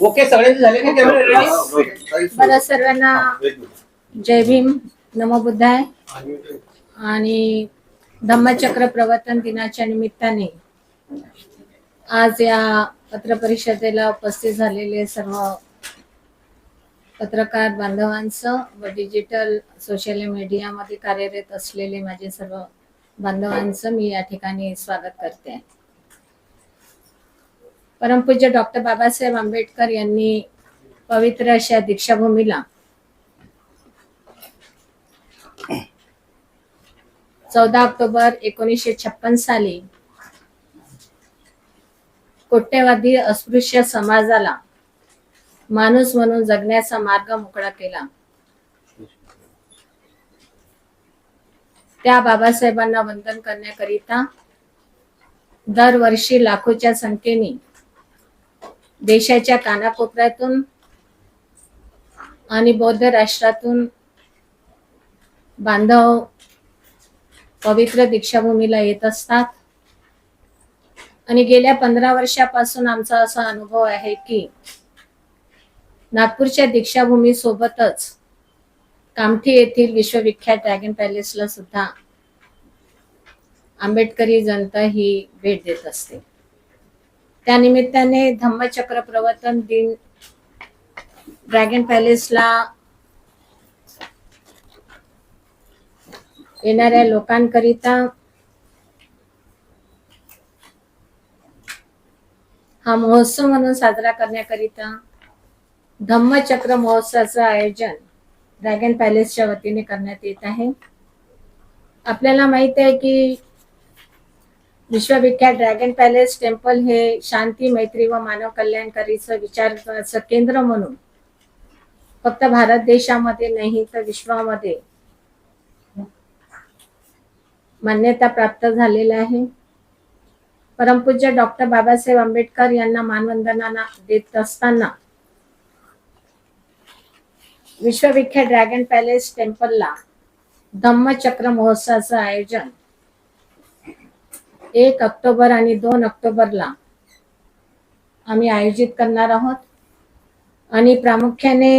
Okay सगळ्यांचे झाले का कॅमेरे रेडी बरं सर्वांना जय भीम नमो बुद्धाय. आणि धम्मचक्र प्रवर्तन दिनाच्या निमित्ताने आज या पत्रपरिषदेला उपस्थित झालेले सर्व पत्रकार बांधवांचं व डिजिटल सोशल मीडियामध्ये कार्यरत असलेले माझे सर्व बांधवांचं मी या ठिकाणी स्वागत करते. परमपूज्य डॉक्टर बाबासाहेब आंबेडकर यांनी पवित्र अशा दीक्षाभूमीला चौदा ऑक्टोबर एकोणीसशे छप्पन साली कोट्यवादी अस्पृश्य समाजाला माणूस म्हणून जगण्याचा मार्ग मोकळा केला. त्या बाबासाहेबांना वंदन करण्याकरिता दरवर्षी लाखोच्या संख्येने देशाच्या कानाकोपऱ्यातून आणि बौद्ध राष्ट्रातून बांधव पवित्र दीक्षाभूमीला येत असतात. आणि गेल्या पंधरा वर्षापासून आमचा असा अनुभव आहे की नागपूरच्या दीक्षाभूमी सोबतच कामठी येथील विश्वविख्यात ड्रॅगन पॅलेसला सुद्धा आंबेडकरी जनता ही भेट देत असते. त्यानिमित्ताने धम्मचक्र प्रवर्तन दिन ड्रॅगन पॅलेसला येणाऱ्या लोकांकरिता हा महोत्सव म्हणून साजरा करण्याकरिता धम्मचक्र महोत्सवाचं आयोजन ड्रॅगन पॅलेसच्या वतीने करण्यात येत आहे. आपल्याला माहीत आहे की विश्वविख्यात ड्रॅगन पॅलेस टेम्पल हे शांती मैत्री व मानव कल्याणकारीचं विचार केंद्र म्हणून. फक्त भारत देशामध्ये नाही तर विश्वामध्ये मान्यता प्राप्त झालेला आहे. परमपूज्य डॉक्टर बाबासाहेब आंबेडकर यांना मानवंदना देत असताना विश्वविख्यात ड्रॅगन पॅलेस टेम्पलला धम्मचक्र महोत्सवाचं आयोजन एक ऑक्टोबर आणि दोन ऑक्टोबरला आम्ही आयोजित करणार आहोत. आणि प्रामुख्याने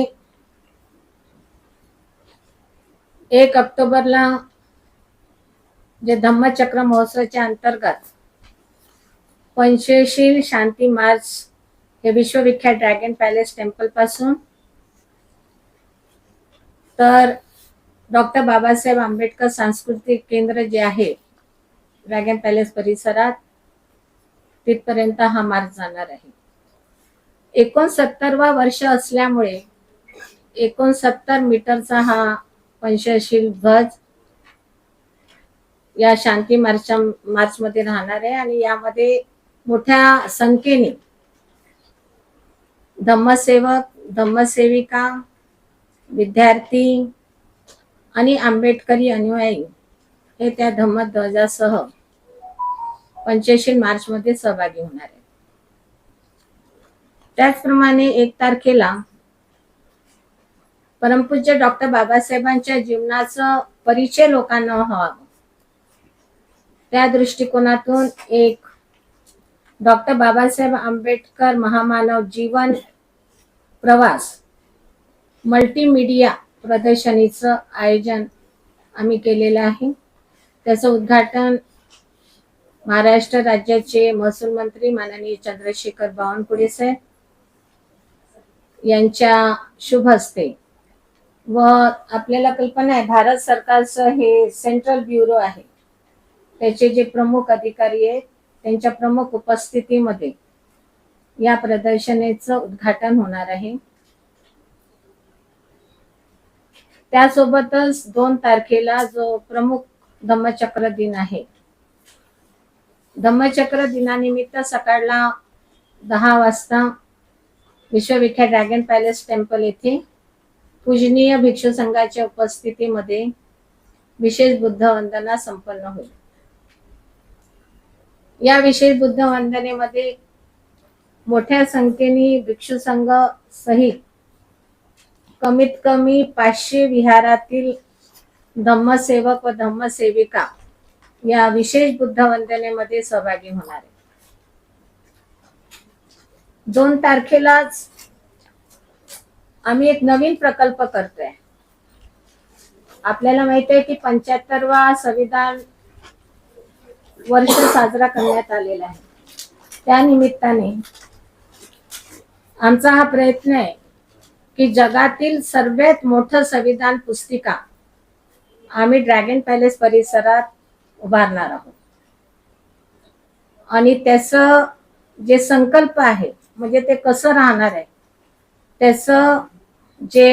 एक ऑक्टोबरला जे धम्मचक्र महोत्सवाच्या अंतर्गत पंचशील शांती मार्च हे विश्वविख्यात ड्रॅगन पॅलेस टेम्पलपासून तर डॉक्टर बाबासाहेब आंबेडकर सांस्कृतिक केंद्र जे आहे वॅगन पॅलेस परिसरात तिथपर्यंत हा मार्ग जाणार आहे. एकोणसत्तरवा वर्ष असल्यामुळे एकोणसत्तर मीटरचा हा पंचशील ध्वज या शांती मार्च मार्च मध्ये राहणार आहे आणि यामध्ये मोठ्या संख्येने धम्मसेवक धम्मसेविका विद्यार्थी आणि आंबेडकरी अनुयायी हे त्या धम्मध्वजासह पंच्याऐंशी मार्च मध्ये सहभागी होणार आहे. त्याचप्रमाणे एक तारखेला परमपूज्य डॉक्टर बाबासाहेबांच्या जीवनाचा परिचय लोकांना व्हावा. त्या दृष्टिकोनातून एक डॉक्टर बाबासाहेब आंबेडकर महामानव जीवन प्रवास मल्टीमीडिया प्रदर्शनीचं आयोजन आम्ही केलेलं आहे. त्याचं उद्घाटन महाराष्ट्र राज्याचे महसूल मंत्री माननीय चंद्रशेखर बावनकुळे साहेब यांच्या शुभ हस्ते. व आपल्याला कल्पना आहे भारत सरकारचं हे सेंट्रल ब्युरो आहे. त्याचे जे प्रमुख अधिकारी आहेत त्यांच्या प्रमुख उपस्थितीमध्ये या प्रदर्शनेचं उद्घाटन होणार आहे. त्यासोबतच दोन तारखेला जो प्रमुख धम्मचक्र दिन आहे धम्मचक्र दिनानिमित्त सकाळला दहा वाजता विश्वविख्यात ड्रॅगन पॅलेस टेम्पल येथे पूजनीय भिक्षू संघाच्या उपस्थितीमध्ये विशेष बुद्ध वंदना संपन्न होईल. या विशेष बुद्ध वंदनेमध्ये मोठ्या संख्येने भिक्षू संघ सहित कमीत कमी पाचशे विहारातील धम्मसेवक व धम्मसेविका या विशेष बुद्ध वंदनेमध्ये सहभागी होणार आहे. दोन तारखेलाच आम्ही एक नवीन प्रकल्प करतोय. आपल्याला माहिती आहे की पंच्याहत्तरवा संविधान वर्ष साजरा करण्यात आलेला आहे. त्या निमित्ताने आमचा हा प्रयत्न आहे की जगातील सर्वात मोठं संविधान पुस्तिका आम्ही ड्रॅगन पॅलेस परिसरात उभारणार आहोत. आणि त्याचं जे संकल्प आहे म्हणजे ते कसं राहणार आहे त्याचं जे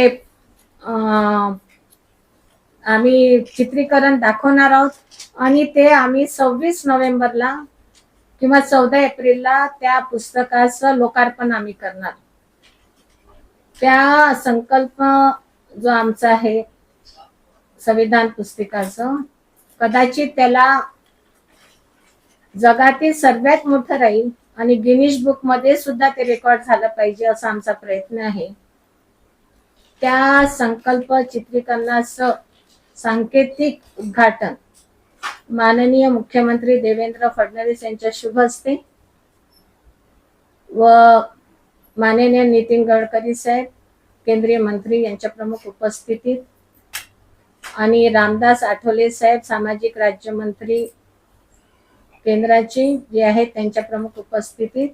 आम्ही चित्रीकरण दाखवणार आहोत आणि ते आम्ही सव्वीस नोव्हेंबरला किंवा चौदा एप्रिलला त्या पुस्तकाचं लोकार्पण आम्ही करणार त्या संकल्प जो आमचा आहे संविधान पुस्तिकाचं कदाचित त्याला जगातील सर्वात मोठं राहील आणि गिनीज बुकमध्ये सुद्धा ते रेकॉर्ड झालं पाहिजे असा आमचा प्रयत्न आहे. त्या संकल्प चित्रीकरणाचं सांकेतिक उद्घाटन माननीय मुख्यमंत्री देवेंद्र फडणवीस यांच्या शुभ हस्ते व माननीय नितीन गडकरी साहेब केंद्रीय मंत्री यांच्या प्रमुख उपस्थितीत आणि रामदास आठवले साहेब सामाजिक राज्यमंत्री केंद्राचे जे आहेत त्यांच्या प्रमुख उपस्थितीत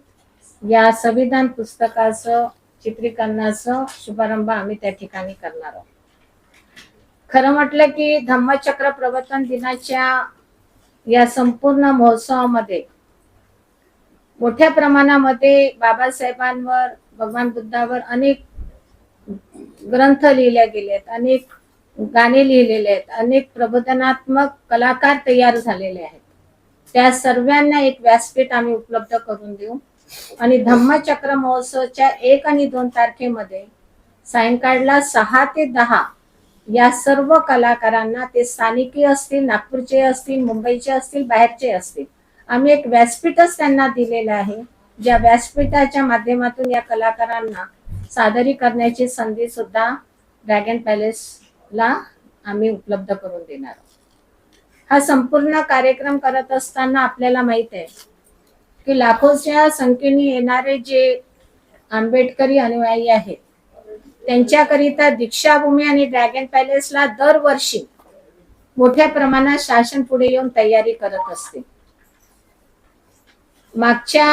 या संविधान पुस्तकाचं चित्रीकरणाचं शुभारंभ आम्ही त्या ठिकाणी करणार आहोत. खरं म्हटलं की धम्मचक्र प्रवर्तन दिनाच्या या संपूर्ण महोत्सवामध्ये मोठ्या प्रमाणामध्ये बाबासाहेबांवर भगवान बुद्धावर अनेक ग्रंथ लिहिले गेले आहेत अनेक गाणे लिहिलेले आहेत. अनेक प्रबोधनात्मक कलाकार तयार झालेले आहेत. त्या सर्वांना एक व्यासपीठ आम्ही उपलब्ध करून देऊ. आणि धम्मचक्र महोत्सवच्या एक आणि दोन तारखेमध्ये सायंकाळला सहा ते दहा या सर्व कलाकारांना ते स्थानिकी असतील नागपूरचे असतील मुंबईचे असतील बाहेरचे असतील आम्ही एक व्यासपीठच त्यांना दिलेलं आहे. ज्या व्यासपीठाच्या माध्यमातून या कलाकारांना सादरी करण्याची संधी सुद्धा ड्रॅगन पॅलेस ला आम्ही उपलब्ध करून देणार आहोत. हा संपूर्ण कार्यक्रम करत असताना आपल्याला माहीत आहे की लाखोच्या संख्येने येणारे जे आंबेडकरी अनुयायी आहेत त्यांच्याकरिता दीक्षाभूमी आणि ड्रॅगन पॅलेसला दरवर्षी मोठ्या प्रमाणात शासन पुढे येऊन तयारी करत असते. मागच्या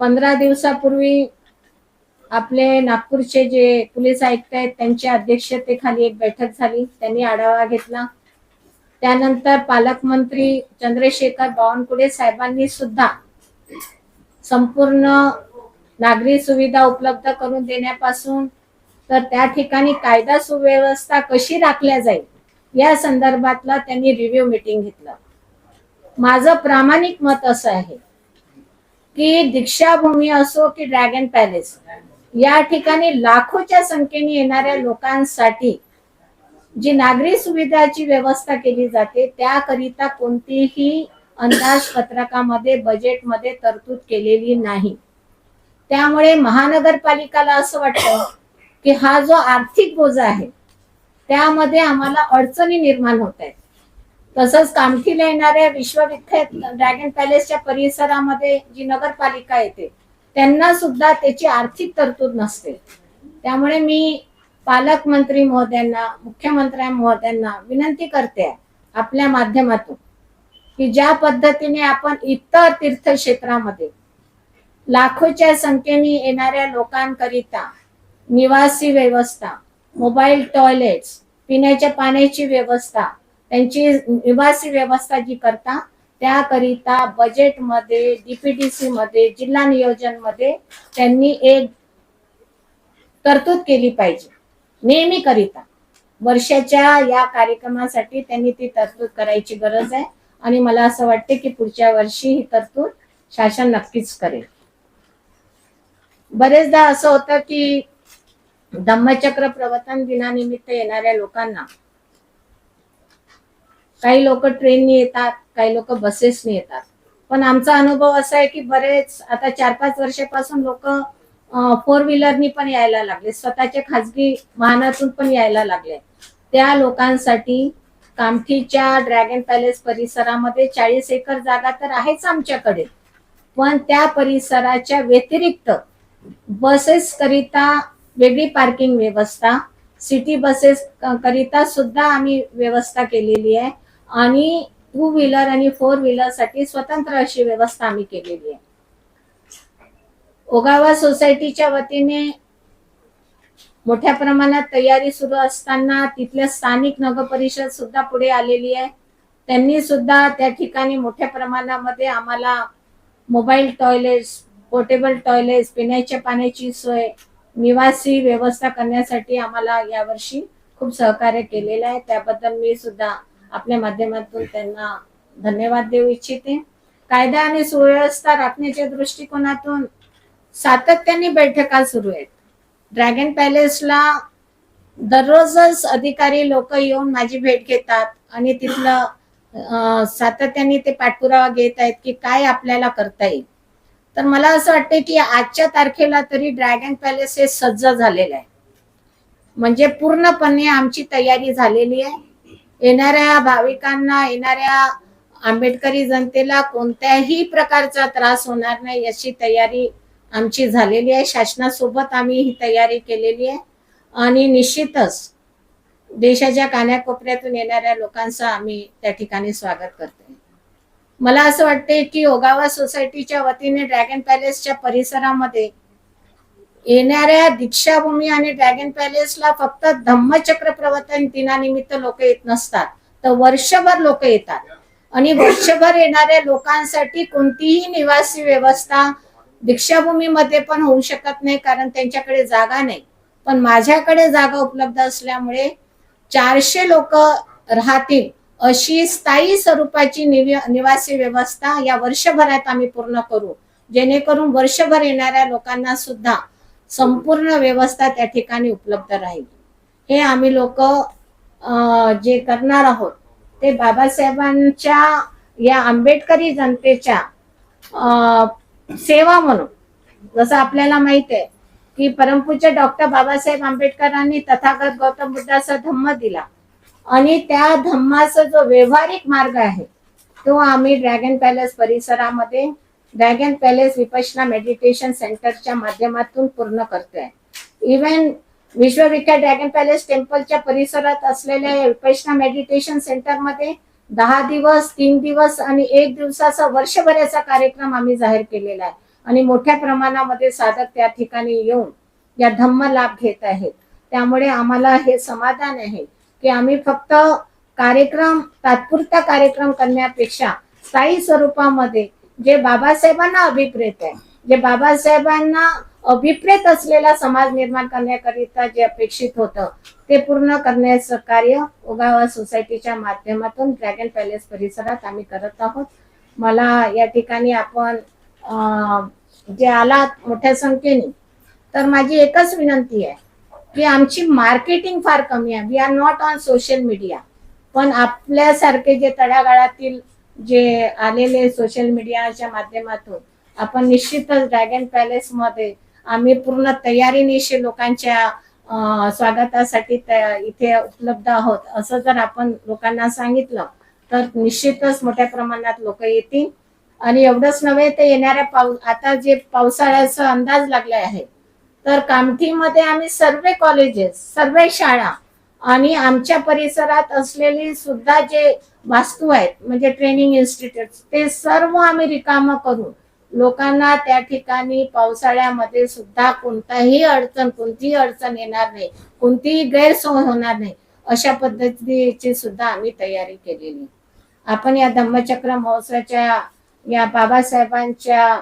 पंधरा दिवसापूर्वी आपले नागपूरचे जे पोलीस आयुक्त आहेत त्यांच्या अध्यक्षतेखाली एक बैठक झाली. त्यांनी आढावा घेतला. त्यानंतर पालकमंत्री चंद्रशेखर बावनकुळे साहेबांनी सुद्धा संपूर्ण नागरी सुविधा उपलब्ध करून देण्यापासून तर त्या ठिकाणी कायदा सुव्यवस्था कशी राखल्या जाईल या संदर्भातला त्यांनी रिव्ह्यू मीटिंग घेतलं. माझं प्रामाणिक मत असं आहे की दीक्षाभूमी असो की ड्रॅगन पॅलेस या ठिकाणी लाखोच्या संख्येने येणाऱ्या लोकांसाठी जी नागरी सुविधाची व्यवस्था केली जाते त्याकरिता कोणतीही अंदाजपत्रकामध्ये बजेटमध्ये तरतूद केलेली नाही. त्यामुळे महानगरपालिकाला असं वाटतं की हा जो आर्थिक बोजा आहे त्यामध्ये आम्हाला अडचणी निर्माण होत आहेत. तसंच कामठीला येणाऱ्या विश्वविख्यात ड्रॅगन पॅलेसच्या परिसरामध्ये जी नगरपालिका येते त्यांना सुद्धा त्याची आर्थिक तरतूद नसते. त्यामुळे मी पालकमंत्री महोदयांना मुख्यमंत्री महोदयांना विनंती करते आपल्या माध्यमातून की ज्या पद्धतीने आपण इतर तीर्थक्षेत्रामध्ये लाखोच्या संख्येने येणाऱ्या लोकांकरिता निवासी व्यवस्था मोबाईल टॉयलेट्स पिण्याच्या पाण्याची व्यवस्था त्यांची निवासी व्यवस्था जी करता त्याकरिता बजेटमध्ये डीपीडीसी मध्ये जिल्हा नियोजनमध्ये त्यांनी एक तरतूद केली पाहिजे. नेहमीकरिता वर्षाच्या या कार्यक्रमासाठी त्यांनी ती तरतूद करायची गरज आहे. आणि मला असं वाटते की पुढच्या वर्षी ही तरतूद शासन नक्कीच करेल. बरेचदा असं होतं की धम्मचक्र प्रवर्तन दिनानिमित्त येणाऱ्या लोकांना काही लोक ट्रेननी येतात काही लोक बसेसनी येतात. पण आमचा अनुभव असा आहे की बरेच आता चार पाच वर्षापासून लोक फोर व्हीलरनी पण यायला लागले स्वतःच्या खाजगी वाहनातून पण यायला लागले. त्या लोकांसाठी कामठीच्या ड्रॅगन पॅलेस परिसरामध्ये चाळीस एकर जागा तर आहेच आमच्याकडे. पण त्या परिसराच्या व्यतिरिक्त बसेस करिता वेगळी पार्किंग व्यवस्था सिटी बसेस करिता सुद्धा आम्ही व्यवस्था केलेली आहे. आणि टू व्हीलर आणि फोर व्हीलरसाठी स्वतंत्र अशी व्यवस्था आम्ही केलेली आहे. ओगावा सोसायटीच्या वतीने मोठ्या प्रमाणात तयारी सुरू असताना तिथल्या स्थानिक नगरपरिषद सुद्धा पुढे आलेली आहे. त्यांनी सुद्धा त्या ठिकाणी मोठ्या प्रमाणामध्ये आम्हाला मोबाईल टॉयलेट्स पोर्टेबल टॉयलेट्स पिण्याच्या पाण्याची सोय निवासी व्यवस्था करण्यासाठी आम्हाला यावर्षी खूप सहकार्य केलेलं आहे. त्याबद्दल मी सुद्धा आपल्या माध्यमातून त्यांना धन्यवाद देऊ इच्छिते. कायदा आणि सुव्यवस्था राखण्याच्या दृष्टिकोनातून सातत्याने बैठका सुरू आहेत. ड्रॅगन पॅलेसला दररोजच अधिकारी लोक येऊन माझी भेट घेतात आणि तिथलं सातत्याने ते पाठपुरावा घेत आहेत की काय आपल्याला करता येईल. तर मला असं वाटतं की आजच्या तारखेला तरी ड्रॅगन पॅलेस हे सज्ज झालेलं आहे. म्हणजे पूर्णपणे आमची तयारी झालेली आहे. येणाऱ्या भाविकांना येणाऱ्या आंबेडकरी जनतेला कोणत्याही प्रकारचा त्रास होणार नाही याची तयारी आमची झालेली आहे. शासनासोबत आम्ही ही तयारी केलेली आहे. आणि निश्चितच देशाच्या कान्याकोपऱ्यातून येणाऱ्या लोकांचं आम्ही त्या ठिकाणी स्वागत करतोय. मला असं वाटते की ओगावा सोसायटीच्या वतीने ड्रॅगन पॅलेसच्या परिसरामध्ये येणाऱ्या दीक्षाभूमी आणि ड्रॅगन पॅलेसला फक्त धम्मचक्र प्रवर्तन दिनानिमित्त लोक येत नसतात तर वर्षभर लोक येतात. आणि वर्षभर येणाऱ्या लोकांसाठी कोणतीही निवासी व्यवस्था दीक्षाभूमीमध्ये पण होऊ शकत नाही कारण त्यांच्याकडे जागा नाही. पण माझ्याकडे जागा उपलब्ध असल्यामुळे चारशे लोक राहतील अशी स्थायी स्वरूपाची निवासी व्यवस्था या वर्षभरात आम्ही पूर्ण करू. जेणेकरून वर्षभर येणाऱ्या लोकांना सुद्धा संपूर्ण व्यवस्था त्या ठिकाणी उपलब्ध राहील. हे आम्ही लोक जे करणार आहोत ते बाबासाहेबांच्या या आंबेडकरी जनतेच्या सेवा म्हणून. जसं आपल्याला माहीत आहे की परमपूज्य डॉक्टर बाबासाहेब आंबेडकरांनी तथागत गौतम बुद्धाचा धम्म दिला. आणि त्या धम्माचा जो व्यवहारिक मार्ग आहे तो आम्ही ड्रॅगन पॅलेस परिसरामध्ये ड्रॅगन पॅलेस विपशना मेडिटेशन सेंटरच्या माध्यमातून पूर्ण करतोय. इव्हन विश्वविख्यात ड्रॅगन पॅलेस टेम्पलच्या परिसरात असलेल्या विपशना मेडिटेशन सेंटरमध्ये दहा दिवस तीन दिवस आणि एक दिवसाचा वर्षभराचा कार्यक्रम आम्ही जाहीर केलेला आहे. आणि मोठ्या प्रमाणामध्ये साधक त्या ठिकाणी येऊन या धम्म लाभ घेत आहेत. त्यामुळे आम्हाला हे समाधान आहे की आम्ही फक्त कार्यक्रम तात्पुरता कार्यक्रम करण्यापेक्षा स्थायी स्वरूपामध्ये जे बाबासाहेबांना अभिप्रेत आहे जे बाबासाहेबांना अभिप्रेत असलेला समाज निर्माण करण्याकरिता जे अपेक्षित होतं ते पूर्ण करण्याचं कार्य ओगावा सोसायटीच्या माध्यमातून ड्रॅगन पॅलेस परिसरात आम्ही करत आहोत. मला या ठिकाणी आपण जे आलात मोठ्या संख्येने तर माझी एकच विनंती आहे की आमची मार्केटिंग फार कमी आहे. We are not on social media पण आपल्यासारखे जे तळागाळातील जे आलेले सोशल मीडियाच्या माध्यमातून आपण निश्चितच ड्रॅगन पॅलेस मध्ये आम्ही पूर्ण तयारीनिशी लोकांच्या स्वागतासाठी इथे उपलब्ध आहोत. असं जर आपण लोकांना सांगितलं तर निश्चितच मोठ्या प्रमाणात लोक येतील. आणि एवढंच नव्हे तर येणाऱ्या पाऊ आता जे पावसाळ्याचा अंदाज लागले आहे तर कामठीमध्ये आम्ही सर्व कॉलेजेस सर्व शाळा आणि आमच्या परिसरात असलेली सुद्धा जे वास्तू आहेत म्हणजे ट्रेनिंग इन्स्टिट्यूट ते सर्व आम्ही रिकामं करून लोकांना त्या ठिकाणी पावसाळ्यामध्ये सुद्धा कोणताही अडचण कोणतीही अडचण येणार नाही कोणतीही गैरसोय होणार नाही अशा पद्धतीची सुद्धा आम्ही तयारी केलेली. आपण या धम्मचक्र महोत्सवाच्या या बाबासाहेबांच्या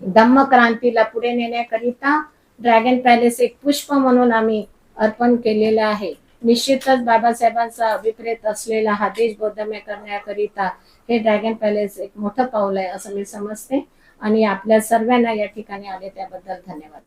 धम्मक्रांतीला पुढे नेण्याकरिता ड्रॅगन पॅलेस एक पुष्प म्हणून आम्ही अर्पण केलेलं आहे. निश्चितच बाबासाहेबांचा अभिप्रेत असलेला हा देश बोधम्य करण्याकरिता हे ड्रॅगन पॅलेस एक मोठं पाऊल आहे असं मी समजते. आणि आपल्या सर्वांना या ठिकाणी आले त्याबद्दल धन्यवाद.